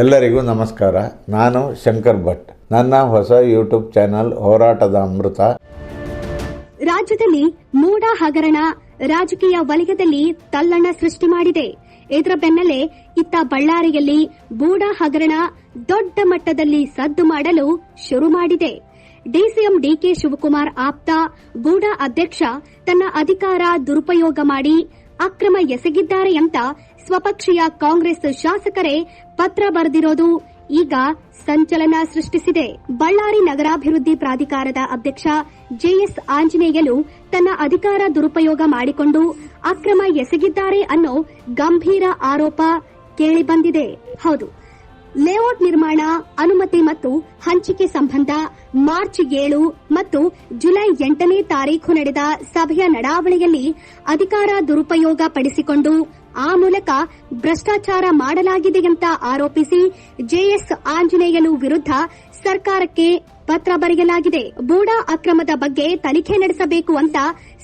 ಎಲ್ಲರಿಗೂ ನಮಸ್ಕಾರ. ನಾನು ಶಂಕರ್ ಭಟ್. ನನ್ನ ಹೊಸ ಯೂಟ್ಯೂಬ್ ಚಾನಲ್ ಹೋರಾಟದ ಅಮೃತ. ರಾಜ್ಯದಲ್ಲಿ ಮೂಡ ಹಗರಣ ರಾಜಕೀಯ ವಲಯದಲ್ಲಿ ತಲ್ಲಣ ಸೃಷ್ಟಿ ಮಾಡಿದೆ. ಇದರ ಬೆನ್ನಲ್ಲೇ ಇತ್ತ ಬಳ್ಳಾರಿಯಲ್ಲಿ ಬೂಡ ಹಗರಣ ದೊಡ್ಡ ಮಟ್ಟದಲ್ಲಿ ಸದ್ದು ಮಾಡಲು ಶುರು ಮಾಡಿದೆ. ಡಿಸಿಎಂ ಡಿಕೆ ಶಿವಕುಮಾರ್ ಆಪ್ತ ಬೂಡ ಅಧ್ಯಕ್ಷ, ತನ್ನ ಅಧಿಕಾರ ದುರುಪಯೋಗ ಮಾಡಿ ಅಕ್ರಮ ಎಸಗಿದ್ದಾರೆ ಅಂತ ಸ್ವಪಕ್ಷೀಯ ಕಾಂಗ್ರೆಸ್ ಶಾಸಕರೇ ಪತ್ರ ಬರೆದಿರೋದು ಈಗ ಸಂಚಲನ ಸೃಷ್ಟಿಸಿದೆ. ಬಳ್ಳಾರಿ ನಗರಾಭಿವೃದ್ಧಿ ಪ್ರಾಧಿಕಾರದ ಅಧ್ಯಕ್ಷ ಜೆಎಸ್ ಆಂಜನೇಯಲು ತನ್ನ ಅಧಿಕಾರ ದುರುಪಯೋಗ ಮಾಡಿಕೊಂಡು ಅಕ್ರಮ ಎಸಗಿದ್ದಾರೆ ಅನ್ನೋ ಗಂಭೀರ ಆರೋಪ ಕೇಳಿಬಂದಿದೆ. ಹೌದು. ಲೇಔಟ್ ನಿರ್ಮಾಣ, ಅನುಮತಿ ಮತ್ತು ಹಂಚಿಕೆ ಸಂಬಂಧ ಮಾರ್ಚ್ ಏಳು ಮತ್ತು ಜುಲೈ ಎಂಟನೇ ತಾರೀಖು ನಡೆದ ಸಭೆಯ ನಡಾವಳಿಯಲ್ಲಿ ಅಧಿಕಾರ ದುರುಪಯೋಗ ಪಡಿಸಿಕೊಂಡು ಆ ಮೂಲಕ ಭ್ರಷ್ಟಾಚಾರ ಮಾಡಲಾಗಿದೆ ಅಂತ ಆರೋಪಿಸಿ ಜೆಎಸ್ ಆಂಜನೇಯಲು ವಿರುದ್ಧ ಸರ್ಕಾರಕ್ಕೆ ಪತ್ರ ಬರೆಯಲಾಗಿದೆ. ಬೂಡಾ ಅಕ್ರಮದ ಬಗ್ಗೆ ತನಿಖೆ ನಡೆಸಬೇಕು ಅಂತ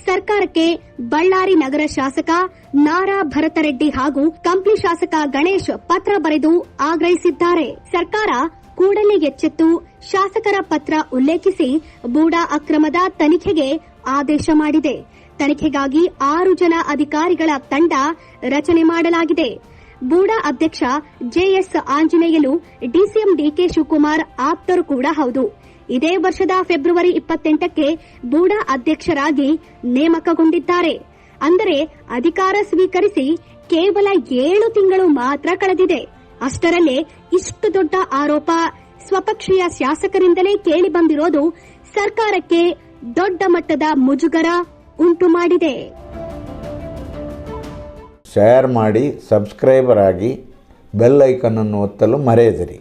ಸರ್ಕಾರಕ್ಕೆ ಬಳ್ಳಾರಿ ನಗರ ಶಾಸಕ ನಾರಾ ಭರತರೆಡ್ಡಿ ಹಾಗೂ ಕಂಪ್ಲಿ ಶಾಸಕ ಗಣೇಶ್ ಪತ್ರ ಬರೆದು ಆಗ್ರಹಿಸಿದ್ದಾರೆ. ಸರ್ಕಾರ ಕೂಡಲೇ ಎಚ್ಚೆತ್ತು. ಶಾಸಕರ ಪತ್ರ ಉಲ್ಲೇಖಿಸಿ ಬೂಡಾ ಅಕ್ರಮದ ತನಿಖೆಗೆ ಆದೇಶ ಮಾಡಿದೆ. ತನಿಖೆಗಾಗಿ ಆರು ಜನ ಅಧಿಕಾರಿಗಳ ತಂಡ ರಚನೆ ಮಾಡಲಾಗಿದೆ. ಬೂಡಾ ಅಧ್ಯಕ್ಷ JS Anjaneyalu DCM DK Shivakumar ಆಪ್ತರು ಕೂಡ ಹೌದು. ಇದೇ ವರ್ಷದ ಫೆಬ್ರವರಿ ಇಪ್ಪತ್ತೆಂಟಕ್ಕೆ ಬೂಡಾ ಅಧ್ಯಕ್ಷರಾಗಿ ನೇಮಕಗೊಂಡಿದ್ದಾರೆ. ಅಂದರೆ ಅಧಿಕಾರ ಸ್ವೀಕರಿಸಿ ಕೇವಲ ಏಳು ತಿಂಗಳು ಮಾತ್ರ ಕಳೆದಿದೆ. ಅಷ್ಟರಲ್ಲೇ ಇಷ್ಟು ದೊಡ್ಡ ಆರೋಪ ಸ್ವಪಕ್ಷೀಯ ಶಾಸಕರಿಂದಲೇ ಕೇಳಿ ಬಂದಿರೋದು ಸರ್ಕಾರಕ್ಕೆ ದೊಡ್ಡ ಮಟ್ಟದ ಮುಜುಗರ ಉಂಟು ಮಾಡಿದೆ. ಶೇರ್ ಮಾಡಿ ಸಬ್ಸ್ಕ್ರೈಬರ್ ಆಗಿ ಬೆಲ್ ಐಕನ್ನನ್ನು ಒತ್ತಲು ಮರೆಯದಿರಿ.